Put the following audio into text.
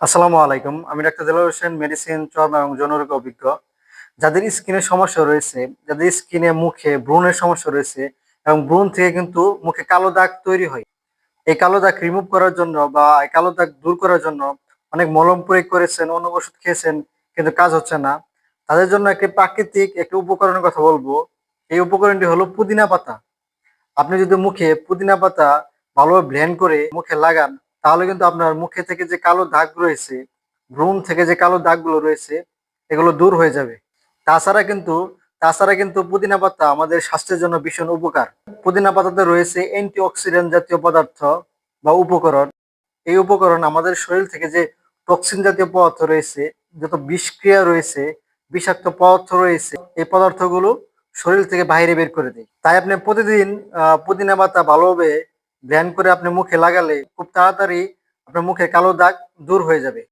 আসসালামু আলাইকুম। আমি ডাক্তার দেলার হোসেন, মেডিসিন, চর্ম এবং যৌনরোগ অভিজ্ঞ। যাদের স্কিনের সমস্যা রয়েছে, যাদের স্কিনে মুখে ব্রণের সমস্যা রয়েছে এবং ব্রণ থেকে কিন্তু মুখে কালো দাগ তৈরি হয়। এই কালো দাগ রিমুভ করার জন্য বা এই কালো দাগ দূর করার জন্য অনেক মলম প্রয়োগ করেছেন, অন্য ওষুধ খেয়েছেন, কিন্তু কাজ হচ্ছে না। তাদের জন্য একটি প্রাকৃতিক একটি উপকরণের কথা বলব। এই উপকরণটি হলো পুদিনা পাতা। আপনি যদি মুখে পুদিনা পাতা ভালোভাবে ব্লেন্ড করে মুখে লাগান তাহলে কিন্তু আপনার মুখে থেকে যে কালো দাগ রয়েছে ব্রণ থেকে যে কালো দাগগুলো রয়েছে, এগুলো দূর হয়ে যাবে। তাছাড়া কিন্তু তাছাড়া কিন্তু পুদিনা পাতা আমাদের স্বাস্থ্যের জন্য ভীষণ উপকার। পুদিনা পাতাতে রয়েছে অ্যান্টি অক্সিডেন্ট জাতীয় পদার্থ বা উপকরণ। এই উপকরণ আমাদের শরীর থেকে যে টক্সিন জাতীয় পদার্থ রয়েছে, যত বিষক্রিয়া রয়েছে, বিষাক্ত পদার্থ রয়েছে, এই পদার্থগুলো শরীর থেকে বাইরে বের করে দেয়। তাই আপনি প্রতিদিন পুদিনা পাতা ভালোভাবে ব্লেন্ড করে আপনি মুখে লাগালে খুব তাড়াতাড়ি আপনার মুখে কালো দাগ দূর হয়ে যাবে।